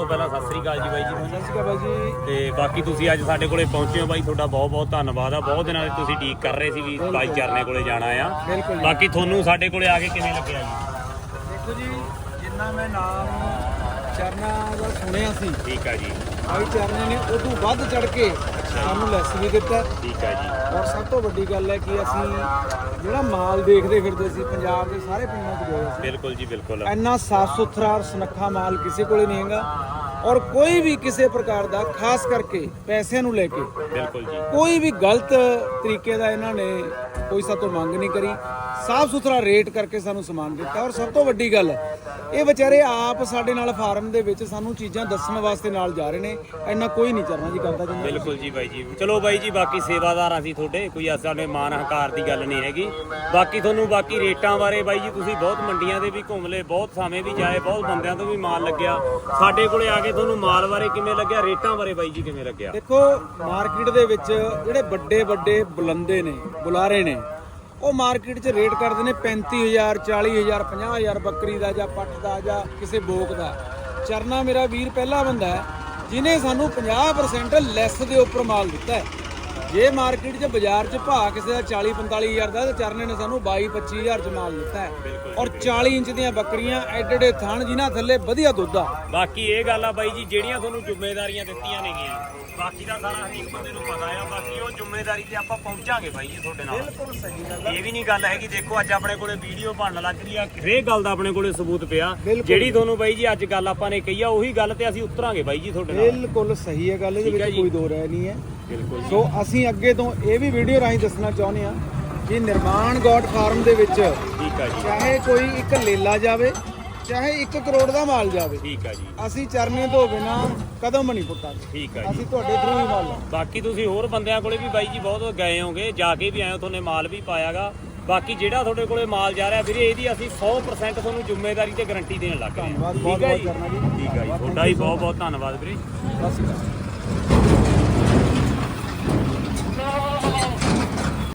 ਤੋਂ ਪਹਿਲਾਂ ਸਤਿ ਸ੍ਰੀ ਅਕਾਲ ਜੀ ਬਾਈ ਜੀ ਸਤਿ ਸ਼੍ਰੀ ਅਕਾਲ ਜੀ। ਤੇ ਬਾਕੀ ਤੁਸੀਂ ਅੱਜ ਸਾਡੇ ਕੋਲੇ ਪਹੁੰਚੇ ਹੋ ਬਾਈ ਤੁਹਾਡਾ ਬਹੁਤ ਬਹੁਤ ਧੰਨਵਾਦ ਆ। ਬਹੁਤ ਦਿਨਾਂ ਦੇ ਤੁਸੀਂ ਡੀਕ ਕਰ ਰਹੇ ਸੀ ਵੀ ਬਾਈ ਚਰਨੇ ਕੋਲੇ ਜਾਣਾ ਆ। ਬਿਲਕੁਲ ਜੀ। ਬਾਕੀ ਤੁਹਾਨੂੰ ਸਾਡੇ ਕੋਲੇ ਆ ਕੇ ਕਿਵੇਂ ਲੱਗਿਆ ਜੀ? ਦੇਖੋ ਜੀ ਜਿੰਨਾ ਮੈਂ ਨਾਮ ਚਰਨਾ ਦਾ ਸੁਣਿਆ ਸੀ। ਠੀਕ ਆ ਜੀ। ਭਾਈ ਚਰਨੇ ਨੇ ਉਦੋਂ ਵੱਧ ਚੜ ਕੇ ਸਾਨੂੰ ਲੈਸ ਵੀ ਦਿੱਤਾ। ਠੀਕ ਆ ਜੀ। ਔਰ ਸਭ ਤੋਂ ਵੱਡੀ ਗੱਲ ਹੈ ਕਿ ਅਸੀਂ ਜਿਹੜਾ ਮਾਲ ਦੇਖਦੇ ਫਿਰਦੇ ਸੀ ਪੰਜਾਬ ਦੇ ਸਾਰੇ ਪਿੰਡਾਂ 'ਚ ਗਏ ਸੀ। ਬਿਲਕੁਲ ਜੀ ਬਿਲਕੁਲ। ਇੰਨਾ ਸਾਫ਼ ਸੁਥਰਾ ਔਰ ਸੁਨੱਖਾ ਮਾਲ ਕਿਸੇ ਕੋਲੇ ਨਹੀਂ ਹੈਗਾ। ਔਰ ਕੋਈ ਵੀ ਕਿਸੇ ਪ੍ਰਕਾਰ ਦਾ ਖਾਸ ਕਰਕੇ ਪੈਸਿਆਂ ਨੂੰ ਲੈ ਕੇ ਬਿਲਕੁਲ ਜੀ। ਕੋਈ ਵੀ ਗਲਤ ਤਰੀਕੇ ਦਾ ਇਹਨਾਂ ਨੇ ਕੋਈ ਸਾਤੋਂ ਮੰਗ ਨਹੀਂ ਕਰੀ। ਸਾਫ਼ ਸੁਥਰਾ ਰੇਟ ਕਰਕੇ ਸਾਨੂੰ ਸਮਾਨ ਦਿੱਤਾ। ਔਰ ਸਭ ਤੋਂ ਵੱਡੀ ਗੱਲ ਇਹ ਵਿਚਾਰੇ ਆਪ ਸਾਡੇ ਨਾਲ ਫਾਰਮ ਦੇ ਵਿੱਚ ਸਾਨੂੰ ਚੀਜ਼ਾਂ ਦੱਸਣ ਵਾਸਤੇ ਨਾਲ ਜਾ ਰਹੇ ਨੇ। ਇੰਨਾ ਕੋਈ ਨਹੀਂ ਚਰਨਾ ਜੀ ਕਰਦਾ ਜਿੰਨਾ ਬਿਲਕੁਲ ਜੀ ਬਾਈ ਜੀ। ਚਲੋ ਬਾਈ ਜੀ ਬਾਕੀ ਸੇਵਾਦਾਰ ਅਸੀਂ ਤੁਹਾਡੇ। ਕੋਈ ਸਾਡੇ ਮਾਨ ਹੰਕਾਰ ਦੀ ਗੱਲ ਨਹੀਂ ਹੈਗੀ। ਬਾਕੀ ਤੁਹਾਨੂੰ ਬਾਕੀ ਰੇਟਾਂ ਬਾਰੇ ਬਾਈ ਜੀ ਤੁਸੀਂ ਬਹੁਤ ਮੰਡੀਆਂ ਦੇ ਵੀ ਘੁੰਮ ਲਏ ਬਹੁਤ ਥਾਵੇਂ ਵੀ ਜਾਏ ਬਹੁਤ ਬੰਦਿਆਂ ਤੋਂ ਵੀ ਮਾਲ ਲੱਗਿਆ। ਸਾਡੇ ਕੋਲੇ ਆ ਕੇ ਤੁਹਾਨੂੰ ਮਾਲ ਬਾਰੇ ਕਿਵੇਂ ਲੱਗਿਆ ਰੇਟਾਂ ਬਾਰੇ ਬਾਈ ਜੀ ਕਿਵੇਂ ਲੱਗਿਆ? ਦੇਖੋ ਮਾਰਕੀਟ ਦੇ ਵਿੱਚ ਜਿਹੜੇ ਵੱਡੇ ਵੱਡੇ ਬੁਲੰਦੇ ਨੇ ਬੁਲਾਰੇ ਨੇ ਉਹ ਮਾਰਕੀਟ 'ਚ ਰੇਟ ਕਰਦੇ ਨੇ 35000 40000 50000 ਬੱਕਰੀ ਦਾ ਜਾਂ ਪੱਠ ਦਾ ਜਾਂ ਕਿਸੇ ਬੋਕ ਦਾ। ਚਰਨਾ ਮੇਰਾ ਵੀਰ ਪਹਿਲਾ ਬੰਦਾ ਹੈ ਜਿਨੇ ਸਾਨੂੰ 50% ਲੈਸ ਦੇ ਉੱਪਰ ਮਾਲ ਦਿੱਤਾ ਹੈ। ਜੇ ਮਾਰਕੀਟ 'ਚ ਬਾਜ਼ਾਰ 'ਚ ਭਾਅ ਕਿਸੇ ਦਾ 40 45000 ਦਾ ਤੇ ਚਰਨੇ ਨੇ ਸਾਨੂੰ 22 25000 'ਚ ਮਾਲ ਦਿੱਤਾ ਹੈ। ਔਰ 40 ਇੰਚ ਦੀਆਂ ਬੱਕਰੀਆਂ ਐਡੇ ਐਡੇ ਥਣ ਜਿਨ੍ਹਾਂ ਥੱਲੇ ਵਧੀਆ ਦੁੱਧ ਆ। ਬਾਕੀ ਇਹ ਗੱਲ ਆ ਬਾਈ ਜੀ ਜਿਹੜੀਆਂ ਤੁਹਾਨੂੰ ਜ਼ਿੰਮੇਵਾਰੀਆਂ ਦਿੱਤੀਆਂ ਨੇਗੀਆਂ ਬਾਕੀ ਦਾ ਸਾਰਾ ਹਰੇਕ ਬੰਦੇ ਨੂੰ ਪਤਾ ਆ ਬਾਕੀ ਉਹ ਜ਼ਿੰਮੇਵਾਰੀ ਤੇ ਆਪਾਂ ਪਹੁੰਚਾਂਗੇ ਬਾਈ ਜੀ ਤੁਹਾਡੇ ਨਾਲ। ਬਿਲਕੁਲ ਸਹੀ ਗੱਲ ਇਹ ਵੀ ਨਹੀਂ ਗੱਲ ਹੈਗੀ ਦੇਖੋ ਅੱਜ ਆਪਣੇ ਕੋਲੇ ਵੀਡੀਓ ਬਣਨ ਲੱਗ ਰਹੀ ਆ ਹਰੇਕ ਗੱਲ ਦਾ ਆਪਣੇ ਕੋਲੇ ਸਬੂਤ ਪਿਆ। ਜਿਹੜੀ ਤੁਹਾਨੂੰ ਬਾਈ ਜੀ ਅੱਜ ਗੱਲ ਆਪਾਂ ਨੇ ਕਹੀ ਆ ਉਹੀ ਗੱਲ ਤੇ ਅਸੀਂ ਉਤਰਾਂਗੇ ਬਾਈ ਜੀ ਤੁਹਾਡੇ ਨਾਲ। ਬਿਲਕੁਲ ਸਹੀ ਹੈ ਗੱਲ ਇਹਦੇ ਵਿੱਚ। ਕੋਈ ਦੋ ਰਾਏ ਨਹੀਂ ਹੈ। ਬਿਲਕੁਲ ਸੋ ਅਸੀਂ ਅੱਗੇ ਤੋਂ ਇਹ ਵੀ ਵੀਡੀਓ ਰਾਹੀਂ ਦੱਸਣਾ ਚਾਹੁੰਦੇ ਹਾਂ ਕਿ ਨਿਰਮਾਣ ਗੋਡ ਫਾਰਮ ਦੇ ਵਿੱਚ ਠੀਕ ਆ ਜੀ। ਚਾਹੇ ਕੋਈ ਇੱਕ ਲੇਲਾ ਜਾਵੇ ਚਾਹੇ 1 ਕਰੋੜ ਦਾ ਮਾਲ ਜਾਵੇ ਠੀਕ ਆ ਜੀ। ਅਸੀਂ ਚਰਨੇ ਤੋਂ ਬਿਨਾ ਕਦਮ ਨਹੀਂ ਪੁੱਟਾਂਗੇ। ਠੀਕ ਆ ਜੀ। ਅਸੀਂ ਤੁਹਾਡੇ ਥਰੂ ਹੀ ਮਾਲ ਲਾਂਗੇ। ਬਾਕੀ ਤੁਸੀਂ ਹੋਰ ਬੰਦਿਆਂ ਕੋਲੇ ਵੀ ਬਾਈ ਜੀ ਬਹੁਤ ਗਏ ਹੋਗੇ ਜਾ ਕੇ ਵੀ ਆਏ ਹੋ ਤੁਹਾਨੇ ਮਾਲ ਵੀ ਪਾਇਆਗਾ। ਬਾਕੀ ਜਿਹੜਾ ਤੁਹਾਡੇ ਕੋਲੇ ਮਾਲ ਜਾ ਰਿਹਾ ਵੀਰੇ ਇਹਦੀ ਅਸੀਂ 100% ਤੁਹਾਨੂੰ ਜ਼ਿੰਮੇਵਾਰੀ ਤੇ ਗਾਰੰਟੀ ਦੇਣ ਲੱਗ ਰਹੇ ਹਾਂ। ਠੀਕ ਹੈ ਬਹੁਤ ਜੀ। ਠੀਕ ਹੈ ਜੀ। ਤੁਹਾਡਾ ਵੀ ਬਹੁਤ ਬਹੁਤ ਧੰਨਵਾਦ ਵੀਰੇ। ਸਤਿ ਸ਼੍ਰੀ ਅਕਾਲ।